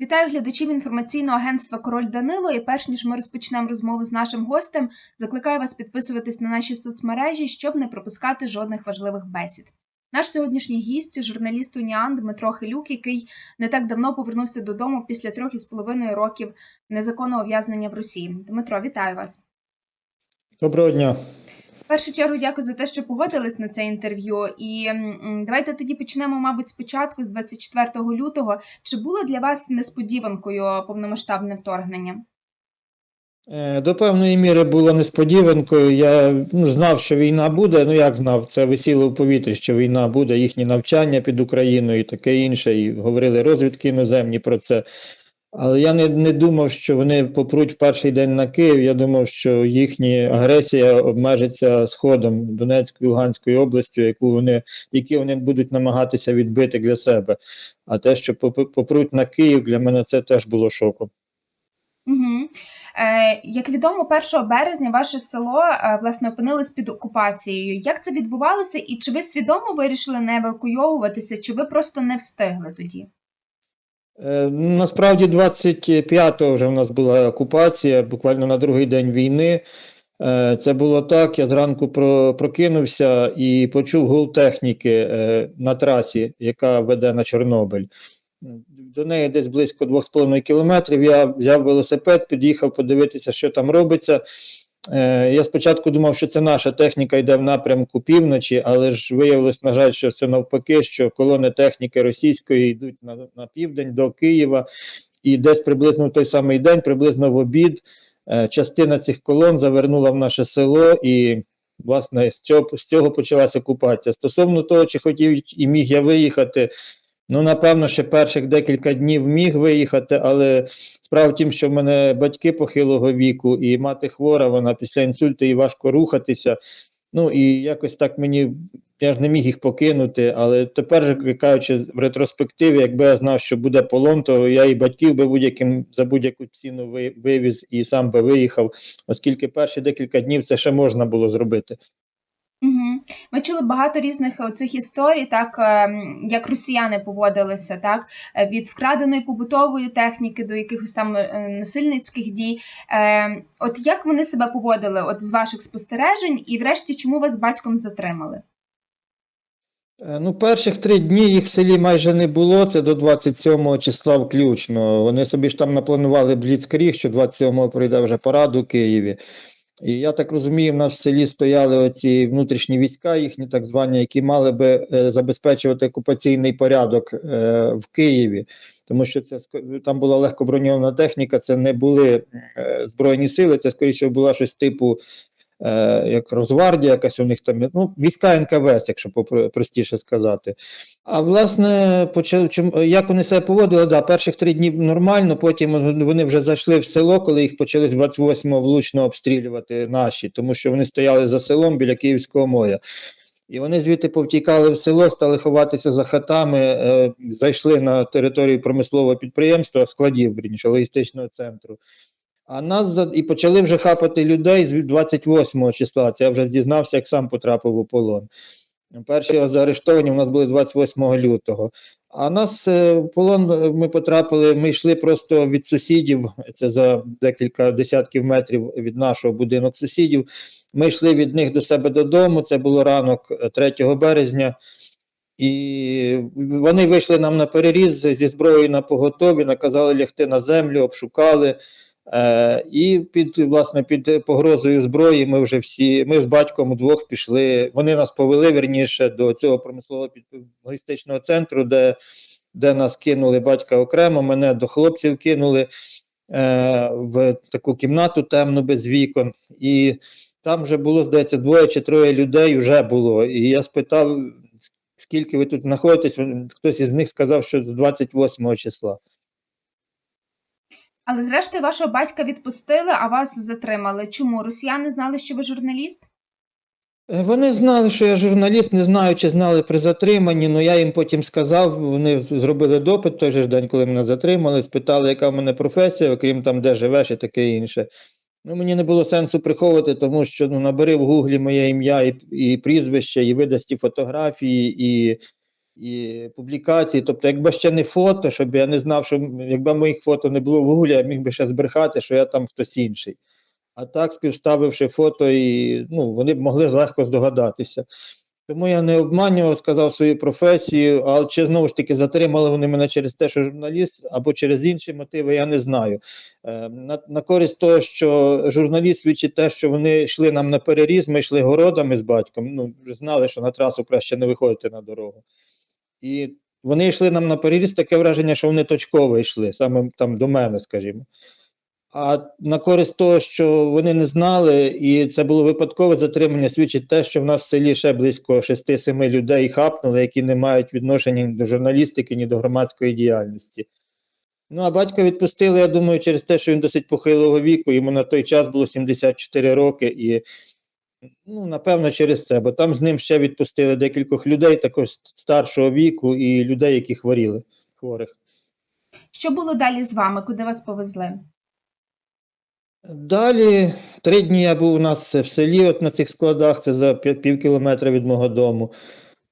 Вітаю глядачів інформаційного агентства Король Данило. І перш ніж ми розпочнемо розмову з нашим гостем, закликаю вас підписуватись на наші соцмережі, щоб не пропускати жодних важливих бесід. Наш сьогоднішній гість журналіст Уніан Дмитро Хилюк, який не так давно повернувся додому після трьох із половиною років незаконного ув'язнення в Росії. Дмитро, вітаю вас. Доброго дня. Першу чергу дякую за те, що погодились на це інтерв'ю. І давайте тоді почнемо, мабуть, спочатку з 24 лютого. Чи було для вас несподіванкою повномасштабне вторгнення? Е, До певної міри було несподіванкою. Я ну, знав, що війна буде. Ну як знав, це висіло в повітрі, що війна буде, їхні навчання під Україною і таке інше. І говорили розвідки іноземні про це. Але я не, не думав, що вони попруть перший день на Київ. Я думав, що їхня агресія обмежиться сходом Донецької Луганської області, яку вони, які вони будуть намагатися відбити для себе. А те, що поп- попруть на Київ, для мене це теж було шоком. Угу. Е, як відомо, 1 березня ваше село е, власне опинилось під окупацією. Як це відбувалося, і чи ви свідомо вирішили не евакуйовуватися, чи ви просто не встигли тоді? Е, Насправді 25-го вже в нас була окупація, буквально на другий день війни. Е, Це було так, я зранку прокинувся і почув гул техніки е, на трасі, яка веде на Чорнобиль. До неї десь близько 2,5 кілометрів. Я взяв велосипед, під'їхав подивитися, що там робиться. Е, Я спочатку думав, що це наша техніка йде в напрямку півночі, але ж виявилось, на жаль, що це навпаки, що колони техніки російської йдуть на, на південь до Києва, і десь приблизно в той самий день, приблизно в обід, е, частина цих колон завернула в наше село, і власне з цього, з цього почалася окупація. Стосовно того, чи хотів і міг я виїхати, ну напевно, ще перших декілька днів міг виїхати, але Справа в тім, що в мене батьки похилого віку, і мати хвора, вона після інсульту їй важко рухатися. Ну і якось так мені я ж не міг їх покинути. Але тепер, кажучи, в ретроспективі, якби я знав, що буде полон, то я і батьків би будь-яким за будь-яку ціну ви- вивіз і сам би виїхав, оскільки перші декілька днів це ще можна було зробити. Ми чули багато різних оцих історій, так ем, як росіяни поводилися, так е, від вкраденої побутової техніки до якихось там е, насильницьких дій. Е, От як вони себе поводили, от з ваших спостережень, і врешті чому вас батьком затримали? Е, Ну, перших три дні їх в селі майже не було, це до 27 числа включно. Вони собі ж там напланували бліцкріг, що 27-го пройде вже парад у Києві. І я так розумію, в нас в селі стояли оці внутрішні війська, їхні так звані, які мали би е, забезпечувати окупаційний порядок е, в Києві, тому що це там була легко броньована техніка, це не були е, збройні сили, це скоріше була щось типу як Росгвардія, якась у них там, ну, війська НКВС, якщо простіше сказати. А власне, як вони себе поводили, да, перших три дні нормально, потім вони вже зайшли в село, коли їх почали з 28-го влучно обстрілювати наші, тому що вони стояли за селом біля Київського моря. І вони звідти повтікали в село, стали ховатися за хатами, е, зайшли на територію промислового підприємства, складів, логістичного центру. А нас і почали вже хапати людей з 28 числа. Це я вже дізнався, як сам потрапив у полон. Перші заарештовані у нас були 28 лютого. А нас е, в полон е, ми потрапили, ми йшли просто від сусідів, це за декілька десятків метрів від нашого будинок сусідів. Ми йшли від них до себе додому, це було ранок е, 3 березня. І вони вийшли нам на переріз зі зброєю на поготові, наказали лягти на землю, обшукали. Е, і під власне під погрозою зброї ми вже всі, ми з батьком удвох пішли. Вони нас повели вірніше до цього промислового логістичного центру, де, де нас кинули батька окремо, мене до хлопців кинули е, в таку кімнату темну без вікон. І там вже було, здається, двоє чи троє людей вже було. І я спитав, скільки ви тут знаходитесь. Хтось із них сказав, що з 28 числа. Але зрештою вашого батька відпустили, а вас затримали. Чому? Росіяни знали, що ви журналіст? Е, Вони знали, що я журналіст, не знаю, чи знали при затриманні, але я їм потім сказав, вони зробили допит той же день, коли мене затримали, спитали, яка в мене професія, окрім там, де живеш і таке інше. Ну, мені не було сенсу приховувати, тому що ну, набери в гуглі моє ім'я і, і прізвище, і видасті фотографії, і, і публікації. Тобто, якби ще не фото, щоб я не знав, що якби моїх фото не було в Гуглі, я міг би ще збрехати, що я там хтось інший. А так, співставивши фото, і ну, вони б могли легко здогадатися. Тому я не обманював, сказав свою професію, а чи знову ж таки затримали вони мене через те, що журналіст, або через інші мотиви, я не знаю. Е, на, на користь того, що журналіст свідчить те, що вони йшли нам на переріз, ми йшли городами з батьком, ну, знали, що на трасу краще не виходити на дорогу. І вони йшли нам на переріз, таке враження, що вони точково йшли, саме там до мене, скажімо. А на користь того, що вони не знали, і це було випадкове затримання, свідчить те, що в нас в селі ще близько 6-7 людей хапнули, які не мають відношення ні до журналістики, ні до громадської діяльності. Ну, а батька відпустили, я думаю, через те, що він досить похилого віку, йому на той час було 74 роки, і ну, напевно, через це, бо там з ним ще відпустили декількох людей, також старшого віку, і людей, які хворіли, хворих. Що було далі з вами? Куди вас повезли? Далі три дні я був у нас в селі, от на цих складах, це за пів, кілометра від мого дому.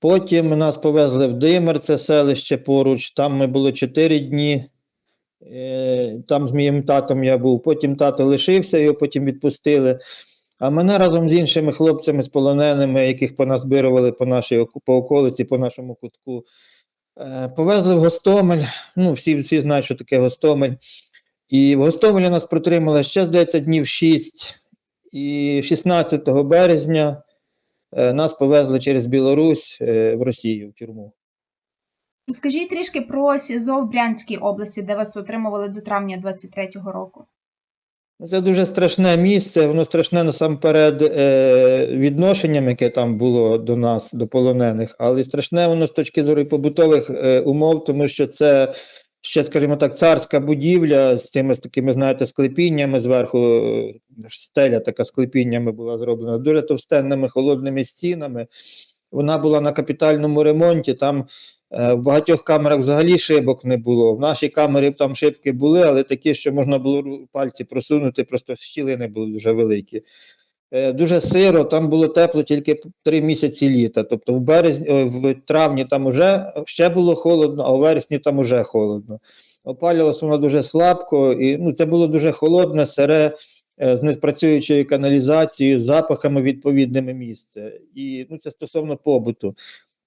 Потім нас повезли в Димир, це селище поруч. Там ми були чотири дні. Е, Там з моїм татом я був. Потім тато лишився, його потім відпустили. А мене разом з іншими хлопцями, з полоненими, яких поназбирували по нашій по околиці, по нашому кутку, е, повезли в Гостомель. Ну, всі, всі знають, що таке Гостомель. І в Гостомелі нас протримали ще, здається, днів 6. І 16 березня е, нас повезли через Білорусь е, в Росію, в тюрму. Розкажіть трішки про СІЗО в Брянській області, де вас отримували до травня 23-го року. Це дуже страшне місце, воно страшне насамперед е, відношенням, яке там було до нас, до полонених, але страшне воно з точки зору побутових е, умов, тому що це ще, скажімо так, царська будівля з цими з такими, знаєте, склепіннями зверху, е, стеля така склепіннями була зроблена, дуже товстенними холодними стінами. Вона була на капітальному ремонті. Там в багатьох камерах взагалі шибок не було. В нашій камері там шибки були, але такі, що можна було пальці просунути, просто щілини були дуже великі. Е, Дуже сиро, там було тепло тільки три місяці літа. Тобто в березні, в травні там уже ще було холодно, а у вересні там уже холодно. Опалювалося воно дуже слабко, і ну, це було дуже холодне, сире, е, з непрацюючою каналізацією, з запахами відповідними місце. І ну, це стосовно побуту.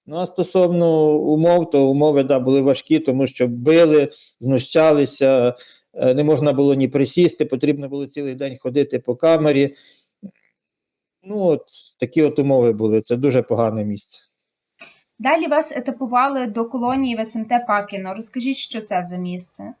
Ну, а стосовно умов, то умови да, були важкі, тому що били, знущалися, е, не можна було ні присісти, потрібно було цілий день ходити по камері. Ну, от такі от умови були. Це дуже погане місце. Далі вас етапували до колонії в СМТ Пакіно. Розкажіть, що це за місце?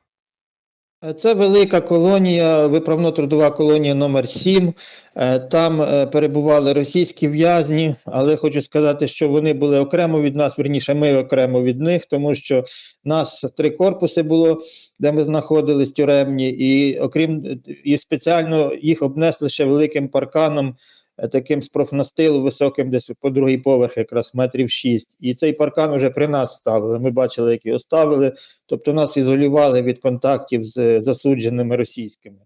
Е, Це велика колонія, виправно-трудова колонія номер 7 Е, Там е, перебували російські в'язні, але хочу сказати, що вони були окремо від нас, верніше, ми окремо від них, тому що нас три корпуси було, де ми знаходились тюремні, і окрім і спеціально їх обнесли ще великим парканом, таким з профнастилу високим, десь по другий поверх, якраз метрів 6. І цей паркан вже при нас ставили. Ми бачили, як його ставили. Тобто нас ізолювали від контактів з е, засудженими російськими.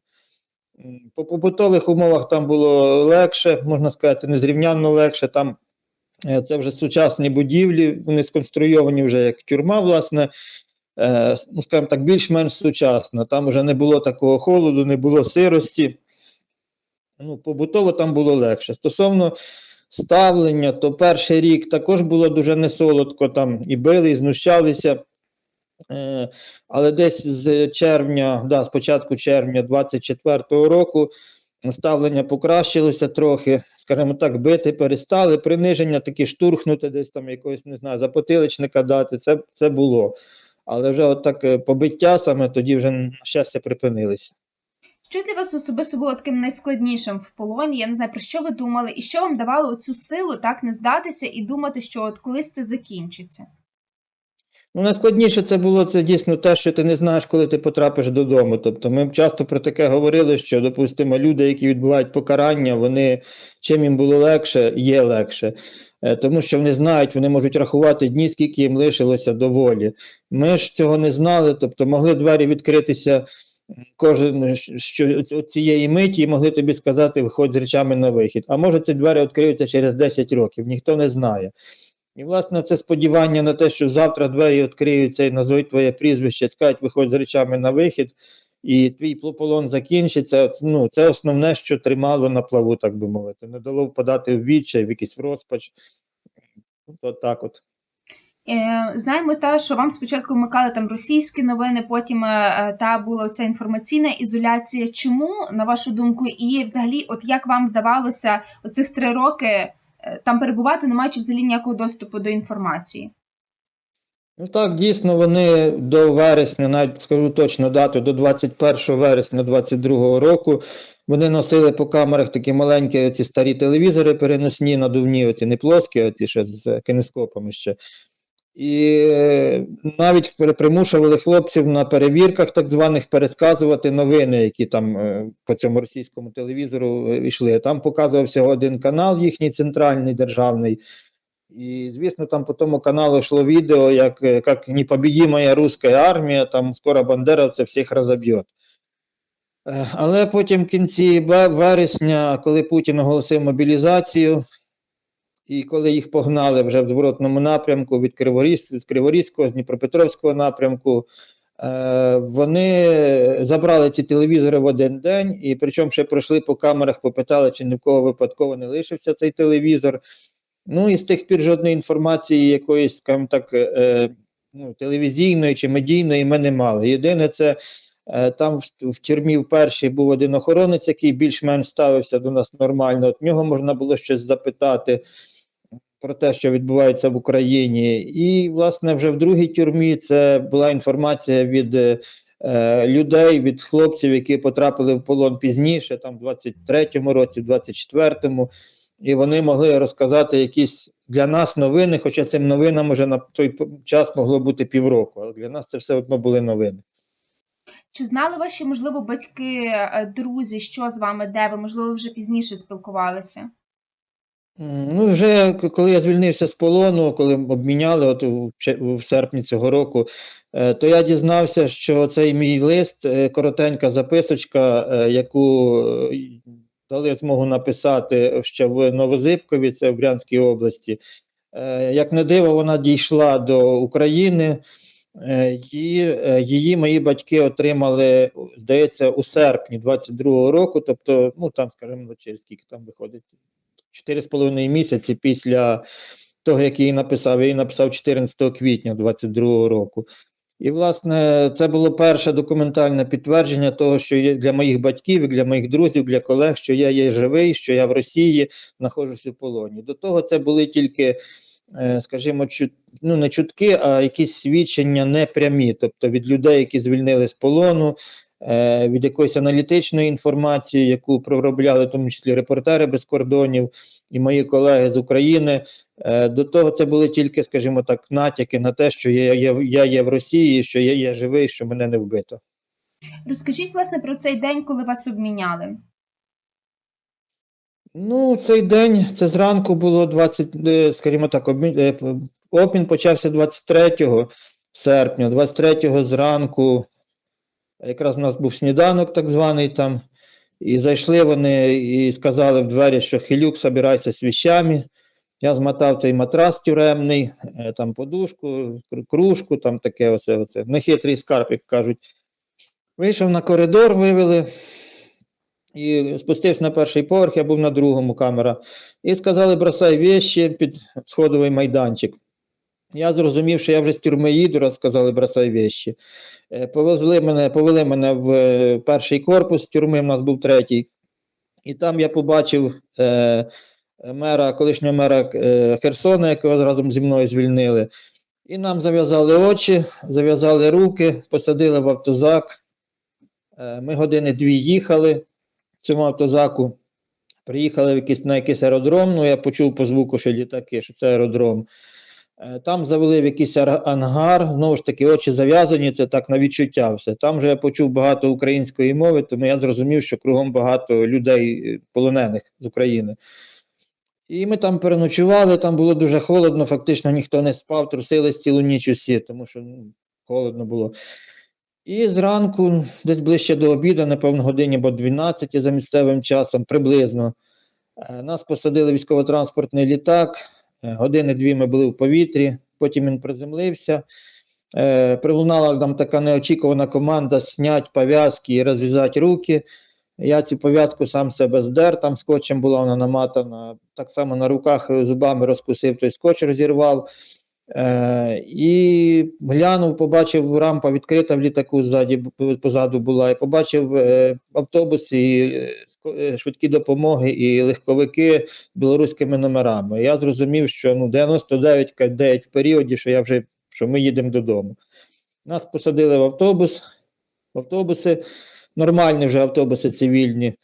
По побутових умовах там було легше, можна сказати, незрівнянно легше. Там е, це вже сучасні будівлі, вони сконструйовані вже як тюрма, власне, е, ну, скажімо так, більш-менш сучасно. Там вже не було такого холоду, не було сирості. Ну, побутово там було легше. Стосовно ставлення, то перший рік також було дуже несолодко, там і били, і знущалися. Е, але десь з червня, да, з початку червня 24-го року ставлення покращилося трохи, скажімо так, бити перестали, приниження такі штурхнути, десь там якогось, не знаю, запотиличника дати, це, це було. Але вже от так е, побиття саме тоді вже, на щастя, припинилися. Що для вас особисто було таким найскладнішим в полоні? Я не знаю, про що ви думали, і що вам давало цю силу так не здатися і думати, що от колись це закінчиться? Ну, найскладніше це було це дійсно те, що ти не знаєш, коли ти потрапиш додому. Тобто ми часто про таке говорили, що, допустимо, люди, які відбувають покарання, вони чим їм було легше, є легше. Е, Тому що вони знають, вони можуть рахувати дні, скільки їм лишилося до волі. Ми ж цього не знали, тобто могли двері відкритися кожен що цієї миті могли тобі сказати, виходь з речами на вихід. А може ці двері відкриються через 10 років, ніхто не знає. І, власне, це сподівання на те, що завтра двері відкриються і назвуть твоє прізвище, скажуть, виходь з речами на вихід, і твій полон закінчиться. Ну, це основне, що тримало на плаву, так би мовити. Не дало впадати в відчай, в якийсь розпач. От так от. Е, Знаємо те, що вам спочатку вмикали там російські новини, потім е, та була ця інформаційна ізоляція. Чому, на вашу думку, і взагалі, от як вам вдавалося оцих три роки е, там перебувати, не маючи взагалі ніякого доступу до інформації? Ну так, дійсно, вони до вересня, навіть скажу точно дату, до 21 вересня 22 року, вони носили по камерах такі маленькі ці старі телевізори переносні, надувні, оці не плоскі, оці ще з кинескопами ще. І е, навіть при- примушували хлопців на перевірках так званих пересказувати новини, які там е, по цьому російському телевізору е, йшли. Там показувався один канал, їхній центральний державний. І, звісно, там по тому каналу йшло відео, як, як непобедимая русська армія, там скоро бандеровці всіх розоб'є. Але потім в кінці вересня, коли Путін оголосив мобілізацію, і коли їх погнали вже в зворотному напрямку від Криворіз, з Криворізького, з Дніпропетровського напрямку, е, вони забрали ці телевізори в один день, і причому ще пройшли по камерах, попитали, чи ні в кого випадково не лишився цей телевізор. Ну і з тих пір жодної інформації якоїсь, скажімо так, е, ну, телевізійної чи медійної ми не мали. Єдине, це е, там в, в тюрмі в першій був один охоронець, який більш-менш ставився до нас нормально. От нього можна було щось запитати про те, що відбувається в Україні. І, власне, вже в другій тюрмі це була інформація від е, людей, від хлопців, які потрапили в полон пізніше, там в 23-му році, в 24-му і вони могли розказати якісь для нас новини, хоча цим новинам вже на той час могло бути півроку, але для нас це все одно були новини. Чи знали ваші, можливо, батьки, е, друзі, що з вами, де ви, можливо, вже пізніше спілкувалися? Ну, вже коли я звільнився з полону, коли обміняли от че- в серпні цього року, е, то я дізнався, що цей мій лист, е, коротенька записочка, е, яку дали змогу написати ще в Новозибкові, це в Брянській області. Як не диво, вона дійшла до України. Е, Її, мої батьки отримали, здається, у серпні 22-го року, тобто, ну там, скажімо, через скільки там виходить, 4,5 місяці після того, як її написав. Я її написав 14 квітня 22 року. І, власне, це було перше документальне підтвердження того, що є для моїх батьків, для моїх друзів, для колег, що я є живий, що я в Росії знаходжусь у полоні. До того це були тільки, е, скажімо, чут, ну не чутки, а якісь свідчення непрямі, тобто від людей, які звільнили з полону, від якоїсь аналітичної інформації, яку проробляли, в тому числі репортери без кордонів і мої колеги з України. Е, До того це були тільки, скажімо так, натяки на те, що я, я, я є в Росії, що я є живий, що мене не вбито. Розкажіть, власне, про цей день, коли вас обміняли. Ну, цей день, це зранку було 20, е, скажімо так, обмін, е, обмін почався 23 серпня, 23 зранку, якраз у нас був сніданок так званий там, і зайшли вони і сказали в двері, що Хилюк, собирайся з вещами. Я змотав цей матрас тюремний, е, там подушку, кружку, там таке оце, оце. Нехитрий скарб, як кажуть. Вийшов на коридор, вивели. І спустився на перший поверх, я був на другому камера. І сказали, бросай вещи під сходовий майданчик. Я зрозумів, що я вже з тюрми їду, раз сказали, бросай вещи. Е, Повезли мене, повели мене в е, перший корпус тюрми, в нас був третій. І там я побачив е, мера, колишнього мера е, Херсона, якого разом зі мною звільнили. І нам зав'язали очі, зав'язали руки, посадили в автозак. Е, Ми години дві їхали в цьому автозаку. Приїхали в якийсь, на якийсь аеродром, ну я почув по звуку, що літаки, що це аеродром. Е, Там завели в якийсь ар- ангар, знову ж таки, очі зав'язані, це так на відчуття все. Там вже я почув багато української мови, тому я зрозумів, що кругом багато людей е, полонених з України. І ми там переночували, там було дуже холодно, фактично ніхто не спав, трусились цілу ніч усі, тому що ну, холодно було. І зранку, десь ближче до обіду, напевно, годині або 12 за місцевим часом, приблизно, е, нас посадили військово-транспортний літак, Години-дві ми були в повітрі, потім він приземлився. Е, Прилунала нам така неочікувана команда зняти пов'язки і розв'язати руки. Я цю пов'язку сам себе здер, там скотчем була вона наматана. Так само на руках е, зубами розкусив, той скотч розірвав. Е, і глянув, побачив рампа відкрита в літаку ззаді, позаду була, і побачив е, автобуси, і, е, е, швидкі допомоги і легковики білоруськими номерами. Я зрозумів, що ну, 99,9 в періоді, що я вже що ми їдемо додому. Нас посадили в автобус, автобуси, нормальні вже автобуси цивільні.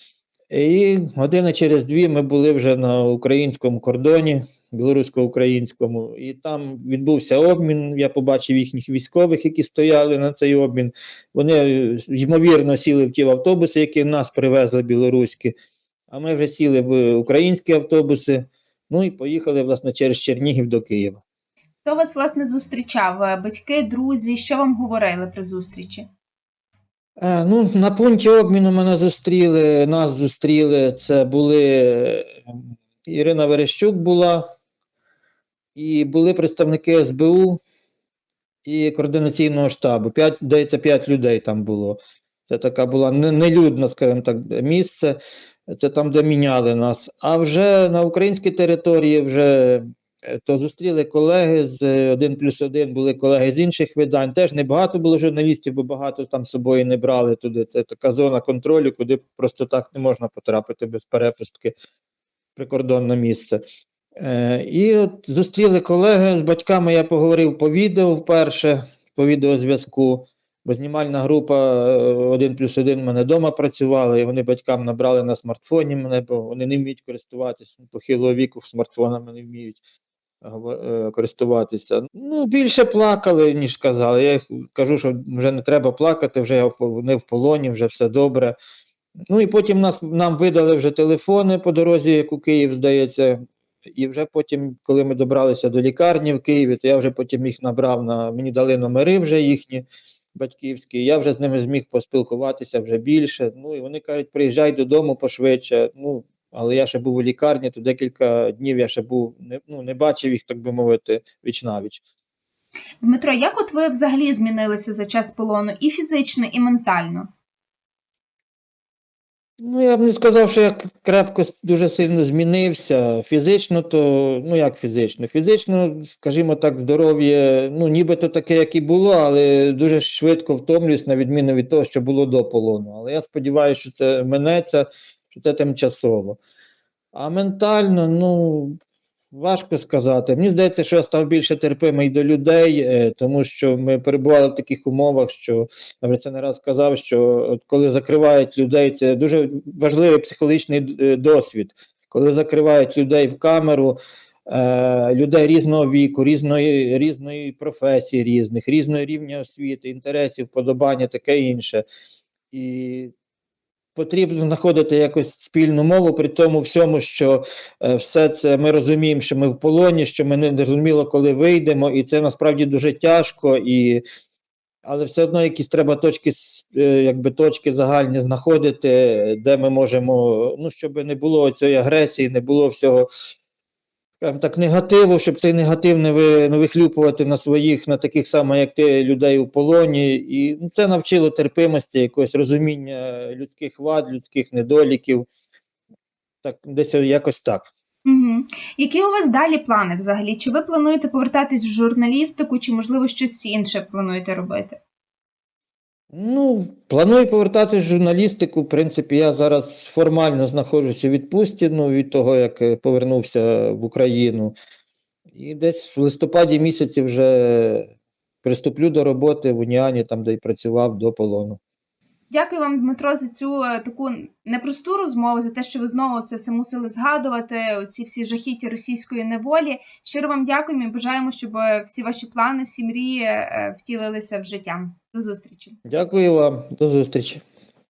І години через дві ми були вже на українському кордоні, білорусько-українському, і там відбувся обмін. Я побачив їхніх військових, які стояли на цей обмін. Вони е, ймовірно сіли в ті автобуси, які нас привезли білоруські. А ми вже сіли в українські автобуси. Ну і поїхали власне через Чернігів до Києва. Хто вас власне зустрічав? Е, Батьки, друзі, що вам говорили при зустрічі? Е, ну, на пункті обміну мене зустріли, нас зустріли. Це були е, Ірина Верещук була, і були представники СБУ і координаційного штабу. П'ять, здається, п'ять людей там було. Це така була нелюдна, скажімо так, місце. Це там, де міняли нас. А вже на українській території вже е, то зустріли колеги з е, 1 плюс 1, були колеги з інших видань. Теж небагато було журналістів, бо багато там з собою не брали туди. Це така зона контролю, куди просто так не можна потрапити без перепустки прикордонне місце. Е, і от зустріли колеги з батьками. Я поговорив по відео вперше, по відеозв'язку. Бо знімальна група 1 плюс 1 в мене вдома працювала, і вони батькам набрали на смартфоні мене, бо вони не вміють користуватися похилого віку смартфонами не вміють е, користуватися. Ну, більше плакали, ніж сказали. Я їх кажу, що вже не треба плакати, вже я вони в полоні, вже все добре. Ну і потім нас, нам видали вже телефони по дорозі, як у Київ, здається. І вже потім, коли ми добралися до лікарні в Києві, то я вже потім їх набрав на мені дали номери вже їхні батьківські. Я вже з ними зміг поспілкуватися вже більше. Ну і вони кажуть, приїжджай додому пошвидше. Ну, але я ще був у лікарні, то декілька днів я ще був, не, ну, не бачив їх, так би мовити, віч навіч. Дмитро, як от ви взагалі змінилися за час полону і фізично, і ментально? Ну, я б не сказав, що я крепко дуже сильно змінився. Фізично, то ну як фізично? Фізично, скажімо так, здоров'я, ну нібито таке, як і було, але дуже швидко втомлююсь, на відміну від того, що було до полону. Але я сподіваюся, що це минеться, що це тимчасово. А ментально, ну. Важко сказати. Мені здається, що я став більше терпимий до людей, е, тому що ми перебували в таких умовах, що я вже це не раз казав, що от коли закривають людей, це дуже важливий психологічний е, досвід. Коли закривають людей в камеру, е, людей різного віку, різної, різної професії, різних, різного рівня освіти, інтересів, вподобання, таке інше. І потрібно знаходити якось спільну мову при тому всьому, що е, все це ми розуміємо, що ми в полоні, що ми не зрозуміло, коли вийдемо, і це насправді дуже тяжко. І але все одно якісь треба точки, е, якби точки загальні знаходити, де ми можемо, ну, щоб не було цієї агресії, не було всього так, негативу, щоб цей негатив не, ви, не вихлюпувати на своїх, на таких само, як ти, людей у полоні. І ну, це навчило терпимості, якогось розуміння людських вад, людських недоліків. Так, десь якось так. Угу. Які у вас далі плани взагалі? Чи ви плануєте повертатись в журналістику, чи можливо щось інше плануєте робити? Ну, планую повертатися в журналістику. В принципі, я зараз формально знаходжуся у відпустці ну, від того, як е, повернувся в Україну. І десь в листопаді місяці вже приступлю до роботи в Уніані, там, де й працював до полону. Дякую вам, Дмитро, за цю е, таку непросту розмову, за те, що ви знову це все мусили згадувати, ці всі жахіті російської неволі. Щиро вам дякуємо і бажаємо, щоб е, всі ваші плани, всі мрії е, втілилися в життя. До зустрічі. Дякую вам, до зустрічі.